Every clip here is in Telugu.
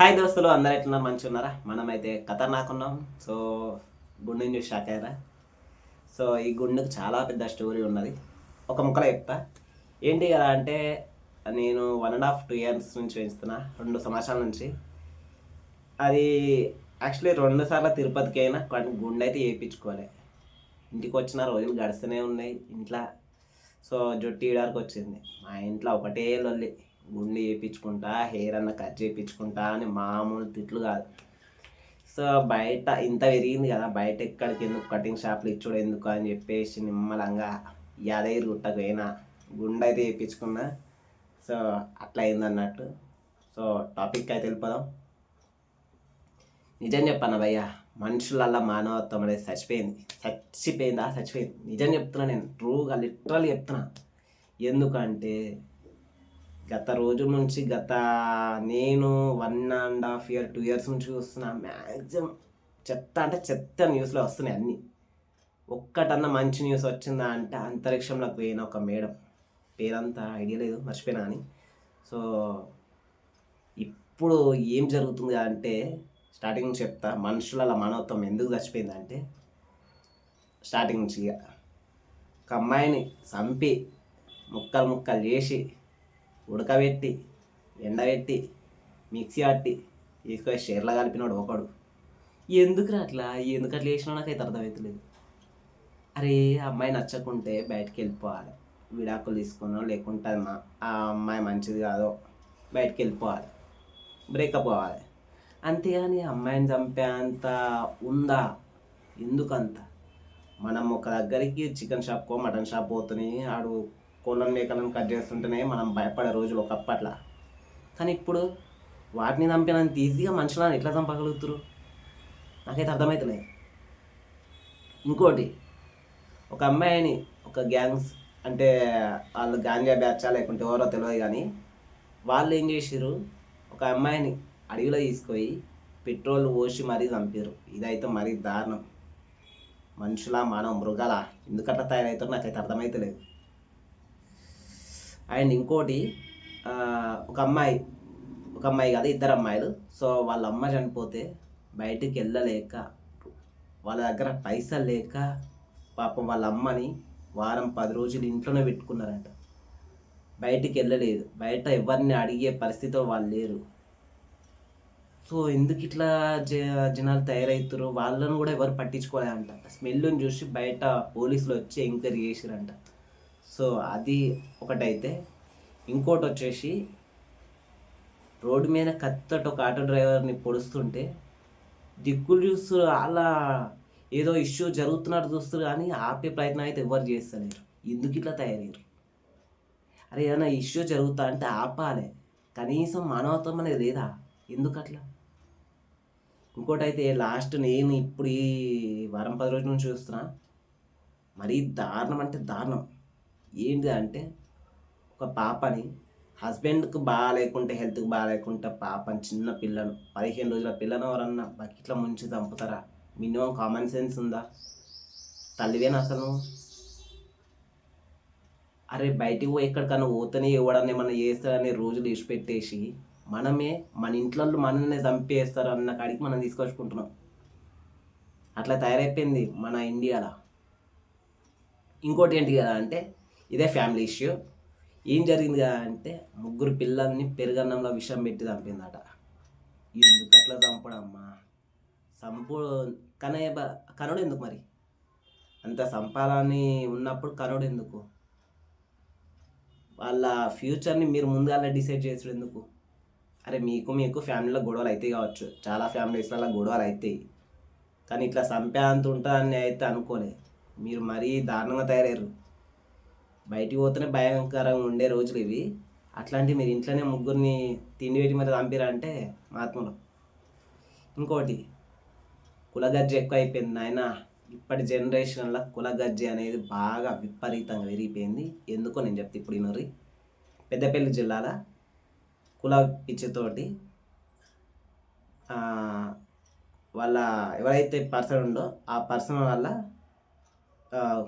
హాయ్ దోస్తులు అందరు ఎట్లున్నారు? మంచి ఉన్నారా మనమైతే ఖతర్నాక్ ఉన్నాం సో గుండె చూసి అయ్యారా? సో ఈ గుండెకు చాలా పెద్ద స్టోరీ ఉన్నది. ఒక ముక్కలో చెప్తా. ఏంటి కదా అంటే నేను one and half two years నుంచి పెంచుతున్నా. రెండు సంవత్సరాల నుంచి. అది యాక్చువల్లీ రెండు సార్లు తిరుపతికి అయినా కానీ గుండె అయితే వేయించుకోలే ఇంటికి వచ్చిన రోజులు గడుస్తూనే ఉన్నాయి. ఇంట్లో సో జుట్టు ఇయడానికి వచ్చింది. మా ఇంట్లో ఒకటే లొల్లి. గుండె చేయించుకుంటా హెయిర్ అన్న కట్ చేయించుకుంటా అని మామూలు తిట్లు కాదు. సో బయట ఇంత పెరిగింది కదా బయట ఎక్కడికి ఎందుకు కటింగ్ షాప్లు ఇచ్చుడు ఎందుకు అని చెప్పేసి నిమ్మలంగా యాదగిరి గుట్టకు పోయినా గుండె అయితే వేయించుకున్నా సో అట్లా అయింది అన్నట్టు. సో టాపిక్ అయితే వెళ్ళిపోదాం. నిజం చెప్పాను భయ్య మనుషులల్లా మానవత్వం అనేది చచ్చిపోయింది. చచ్చిపోయిందా? చచ్చిపోయింది. నిజం చెప్తున్నా నేను ట్రూగా లిటరల్ చెప్తున్నా. ఎందుకంటే గత రోజు నుంచి గత నేను one and half year two years నుంచి చూస్తున్నా మ్యాక్సిమం చెత్త అంటే చెత్త న్యూస్లో వస్తున్నాయి అన్నీ. ఒక్కటన్నా మంచి న్యూస్ వచ్చిందా అంటే అంతరిక్షంలోకి పోయిన ఒక మేడం. పేరంతా ఐడియా లేదు మర్చిపోయినా అని. సో ఇప్పుడు ఏం జరుగుతుంది అంటే స్టార్టింగ్ నుంచి చెప్తా మనుషుల మానవత్వం ఎందుకు చచ్చిపోయింది అంటే స్టార్టింగ్ నుంచి ఇక ఒక అమ్మాయిని చంపి ముక్కలు ముక్కలు చేసి ఉడకబెట్టి ఎండబెట్టి మిక్సీ పట్టి తీసుకొని షేర్లా కలిపినాడు ఒకడు. ఎందుకురా అట్లా? ఎందుకు అట్లా చేసినా నాకైతే అర్థమవుతలేదు అరే అమ్మాయి నచ్చకుంటే బయటికి వెళ్ళిపోవాలి. విడాకులు తీసుకున్నాం లేకుంటే ఆ అమ్మాయి మంచిది కాదో బయటికి వెళ్ళిపోవాలి. బ్రేకప్ అవ్వాలి అంతేగాని అమ్మాయిని చంపే అంత ఉందా? ఎందుకంత? మనం ఒక దగ్గరికి చికెన్ షాప్కో మటన్ షాప్ పోతుంది ఆడు కోళ్ళను మేకలను కట్ చేస్తుంటేనే మనం భయపడే రోజులు ఒకప్పట్ల. కానీ ఇప్పుడు వాటిని చంపినంత ఈజీగా మనుషులను ఎట్లా చంపగలుగుతారు నాకైతే అర్థమవుతలేదు ఇంకోటి ఒక అమ్మాయిని ఒక గ్యాంగ్స్ అంటే వాళ్ళు గాంజా బ్యాచా లేకుంటే ఎవరో తెలియదు కానీ వాళ్ళు ఏం చేసారు ఒక అమ్మాయిని అడవిలో తీసుకొని పెట్రోల్ పోసి మరీ చంపారు ఇదైతే మరీ దారుణం. మనుషుల మానవ మృగాల? ఎందుకట్లా తయారవుతారో నాకైతే అర్థమైతలేదు. అండ్ ఇంకోటి ఒక అమ్మాయి ఒక అమ్మాయి కాదు ఇద్దరు అమ్మాయిలు. సో వాళ్ళ అమ్మ చనిపోతే బయటికి వెళ్ళలేక వాళ్ళ దగ్గర పైసలు లేక పాపం వాళ్ళ అమ్మని వారం పది రోజులు ఇంట్లోనే పెట్టుకున్నారంట. బయటికి వెళ్ళలేదు. బయట ఎవరిని అడిగే పరిస్థితిలో వాళ్ళు లేరు. సో ఎందుకు ఇట్లా జ జనాలు తయారవుతారు వాళ్ళను కూడా ఎవరు పట్టించుకోలేదంట. స్మెల్ని చూసి బయట పోలీసులు వచ్చి ఎంక్వైరీ చేసిరంట. సో అది ఒకటైతే. ఇంకోటి వచ్చేసి రోడ్డు మీద కత్తట ఒక ఆటో డ్రైవర్ని పొడుస్తుంటే దిక్కులు చూస్తారు అలా ఏదో ఇష్యూ జరుగుతున్నట్టు చూస్తారు కానీ ఆపే ప్రయత్నం అయితే ఎవరు చేస్తలేరు. ఎందుకు ఇట్లా తయారయ్యారు? అరే ఏదైనా ఇష్యూ జరుగుతా అంటే ఆపాలి. కనీసం మానవత్వం అనేది లేదా? ఎందుకు అట్లా ఇంకోటి అయితే లాస్ట్ నేను ఇప్పుడు ఈ వారం పది రోజుల నుంచి చూస్తున్నా. మరీ దారుణం అంటే దారుణం. ఏంటి అంటే ఒక పాపని హస్బెండ్కి బాగా లేకుంటే హెల్త్కి బాగా లేకుంటే పాపని చిన్న పిల్లను పదిహేను రోజుల పిల్లను ఎవరన్నా బకెట్లో ముంచి చంపుతారా? మినిమం కామన్ సెన్స్ ఉందా? తల్లివేనా అసలు? అరే బయటికి పోయి ఎక్కడికన్నా పోతేనే ఇవ్వడాన్ని ఏమన్నా చేస్తారని రోజులు ఇచ్చిపెట్టేసి మనమే మన ఇంట్లో మనల్ని చంపేస్తారు అన్న కాడికి మనం తీసుకొచ్చుకుంటున్నాం. అట్లా తయారైపోయింది మన ఇండియాలో. ఇంకోటి ఏంటి కదా అంటే ఇదే ఫ్యామిలీ ఇష్యూ ఏం జరిగింది అంటే ముగ్గురు పిల్లల్ని పెరుగన్నంలో విషం పెట్టి చంపిందట. ఎందుకు అట్లా చంపడమ్మా? చంపు కనే కనుడు ఎందుకు మరి? అంత సంపాలని ఉన్నప్పుడు కనుడు ఎందుకు? వాళ్ళ ఫ్యూచర్ని మీరు ముందుగా డిసైడ్ చేసుడు ఎందుకు? అరే మీకు మీకు ఫ్యామిలీలో గొడవలు అవుతాయి కావచ్చు. చాలా ఫ్యామిలీస్లలో గొడవలు అవుతాయి కానీ ఇట్లా సంపే అంత ఉంటుందని అయితే అనుకోలే. మీరు మరీ దారుణంగా తయారయ్యారు. బయటికి పోతేనే భయంకరంగా ఉండే రోజులు ఇవి. అట్లాంటి మీరు ఇంట్లోనే ముగ్గురిని తిండి పెట్టి మీద చంపిరా అంటే మహాత్ములు. ఇంకోటి కులగజ్జి ఎక్కువ అయిపోయింది నాయన. ఇప్పటి జనరేషన్లో కులగజ్జి అనేది బాగా విపరీతంగా పెరిగిపోయింది ఎందుకో నేను చెప్తే ఇప్పుడు ఇనరి పెద్దపల్లి జిల్లాలో కుల పిచ్చితోటి వాళ్ళ ఎవరైతే పర్సన్ ఉందో ఆ పర్సన్ వల్ల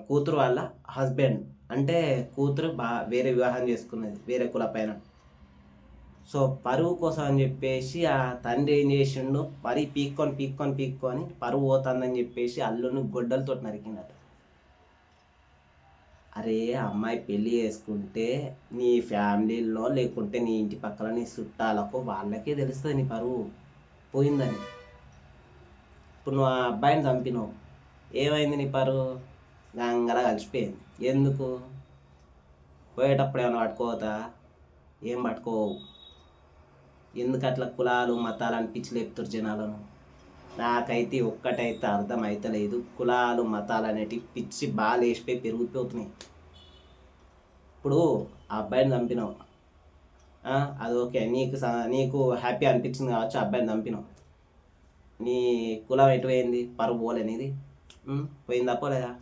కూతురు వాళ్ళ హస్బెండ్ అంటే కూతురు బా వేరే వివాహం చేసుకున్నది వేరే కుల పైన. సో పరువు కోసం అని చెప్పేసి ఆ తండ్రి ఏం చేసిండు? మరీ పీక్కొని పీక్కొని పీక్కొని పరువు పోతుందని చెప్పేసి అల్లుని గొడ్డలతో నరికిండట. అరే అమ్మాయి పెళ్ళి చేసుకుంటే నీ ఫ్యామిలీలో లేకుంటే నీ ఇంటి పక్కల నీ చుట్టాలకు వాళ్ళకే తెలుస్తుంది నీ పరువు పోయిందని. ఇప్పుడు నువ్వు ఆ అబ్బాయిని చంపినావు. ఏమైంది నీ పరువు? గంగల కలిసిపోయింది. ఎందుకు? పోయేటప్పుడు ఏమైనా పట్టుకోవద్దా? ఏం పట్టుకోవు. ఎందుకు అట్లా కులాలు మతాలు అని పిచ్చి లేపుతారు జనాలను? నాకైతే ఒక్కటైతే అర్థం అవుతలేదు కులాలు మతాలు అనేటివి పిచ్చి బాగా లేచిపోయి పెరిగిపోతున్నాయి. ఇప్పుడు ఆ అబ్బాయిని చంపినావు అది ఓకే. నీకు స- నీకు హ్యాపీ అనిపించింది కావచ్చు ఆ అబ్బాయిని చంపినావు నీ కులం ఎటు పోయింది పరువు పోలేనిది. పోయిందా పోలేదా?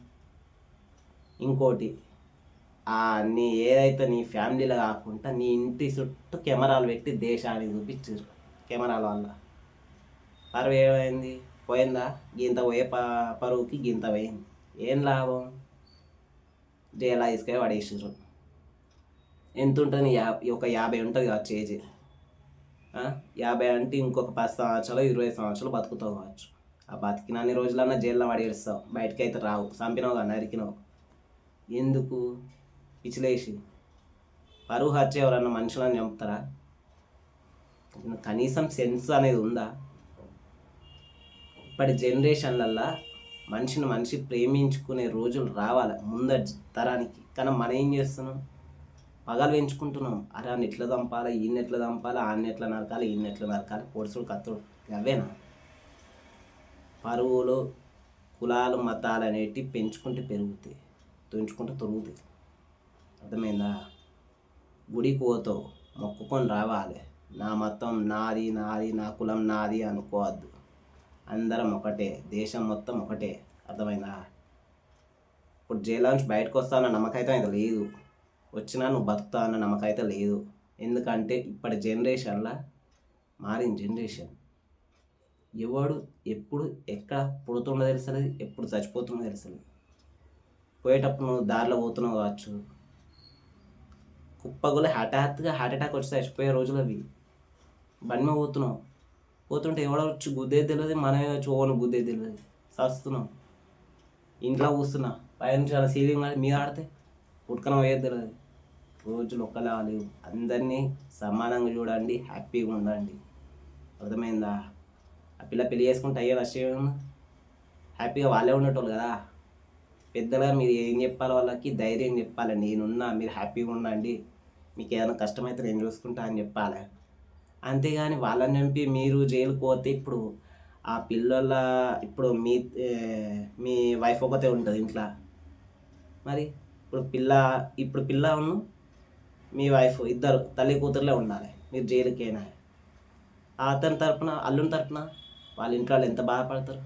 ఇంకోటి నీ ఏదైతే నీ ఫ్యామిలీలో కాకుండా నీ ఇంటి చుట్టూ కెమెరాలు పెట్టి దేశానికి చూపించారు కెమెరాల వల్ల. పరువు ఏమైంది? పోయిందా? గింత పోయే ప పరువుకి గింత పోయింది. ఏం లాభం? జైలా తీసుకొని పడేసారు ఎంత ఉంటుంది యా ఒక యాభై ఉంటుంది కావచ్చు ఏజ్ యాభై అంటే ఇంకొక పది సంవత్సరాలు ఇరవై సంవత్సరాలు బతుకుతావు కావచ్చు. ఆ బతికినన్ని రోజులన్నా జైల్లో పడేస్తావు. బయటకి అయితే రావు. చంపినావు కానీ నరికినావు. ఎందుకు? పిచ్చిలేసి పరువు హత్య ఎవరన్నా మనుషులని చంపుతారా? కనీసం సెన్స్ అనేది ఉందా? ఇప్పటి జనరేషన్లల్లో మనిషిని మనిషి ప్రేమించుకునే రోజులు రావాలి ముందటి తరానికి. కానీ మనం ఏం చేస్తున్నాం? పగలు పెంచుకుంటున్నాం. అరే అని ఎట్లా చంపాలి? ఈయన ఎట్లా చంపాలి? ఆయన ఎట్లా నరకాలి? ఈయన ఎట్లా నరకాలి? పొడుసుడు కత్తుడు అవేనా పరువులు కులాలు మతాలు అనేటివి పెంచుకుంటే పెరుగుతాయి. తుంచుకుంటే తొలుగుతుంది అర్థమైందా? గుడికి పోతావు మొక్కుకొని రావాలి. నా మతం నాది నాది నా కులం నాది అనుకోవద్దు. అందరం ఒకటే దేశం మొత్తం ఒకటే. అర్థమైందా? ఇప్పుడు జైలు నుంచి బయటకు వస్తావన్న నమ్మకం అయితే అయితే లేదు. వచ్చినా నువ్వు బతుకుతా అన్న నమ్మకం అయితే లేదు. ఎందుకంటే ఇప్పటి జనరేషన్లో మారిన జనరేషన్ ఎవడు ఎప్పుడు ఎక్కడ పుడుతుండో తెలుసలేదు ఎప్పుడు చచ్చిపోతుండో తెలుసలేదు పోయేటప్పుడు నువ్వు దారిలో పోతున్నావు కావచ్చు. కుప్పగుల హఠాత్తుగా హార్ట్ అటాక్ వచ్చి చచ్చిపోయే రోజులు అవి. బండి మీద పోతున్నావు. పోతుంటే ఎవడో వచ్చి గుద్దేది తెలియదు మనమే వచ్చి ఓను గుద్దే తెలియదు చస్తున్నాం ఇంట్లో కూస్తున్నా పై నుంచి అలా సీలింగ్ మీద ఆడితే ఉడకన పోయేది తెలియదు రోజులు ఒక్కలా లేవు. అందరినీ సమానంగా చూడండి హ్యాపీగా ఉండండి. అర్థమైందా? ఆ పిల్ల పెళ్ళి చేసుకుంటే అయ్యే నష్టం హ్యాపీగా వాళ్ళే ఉండేటోళ్ళు కదా. పెద్దగా మీరు ఏం చెప్పాలి వాళ్ళకి ధైర్యం చెప్పాలి. నేనున్నా మీరు హ్యాపీగా ఉండండి. మీకు ఏదైనా కష్టమైతే నేను చూసుకుంటా అని చెప్పాలి. అంతేగాని వాళ్ళని చంపి మీరు జైలుకు పోతే ఇప్పుడు ఆ పిల్లల ఇప్పుడు మీ మీ వైఫ్ ఒకతే ఉంటుంది ఇంట్లో. మరి ఇప్పుడు పిల్ల ఇప్పుడు పిల్ల ఉన్ను మీ వైఫ్ ఇద్దరు తల్లి కూతురులే ఉండాలి. మీరు జైలుకేనా. అతని తరపున అల్లుని తరపున వాళ్ళ ఇంట్లో వాళ్ళు ఎంత బాధపడతారు?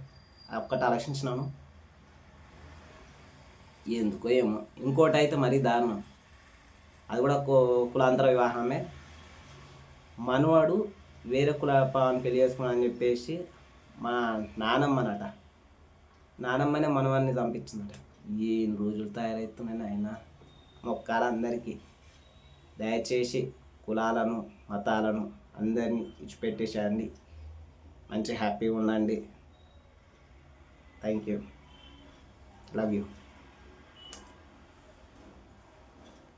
ఒక్కటి ఆలోచించినాను. ఎందుకో ఏమో. ఇంకోటి అయితే మరీ దారుణం. అది కూడా కు- కులాంతర వివాహమే. మనవాడు వేరే కుల పావని పెళ్ళి చేసుకున్నా అని చెప్పేసి మా నానమ్మనట. నానమ్మనే మనవాడిని చంపించిందట. ఏం రోజులు తయారవుతున్నాయి ఆయన మొక్కాల అందరికీ. దయచేసి కులాలను మతాలను అందరినీ ఇచ్చిపెట్టేసేయండి మంచి హ్యాపీగా ఉండండి. Thank you. Love you.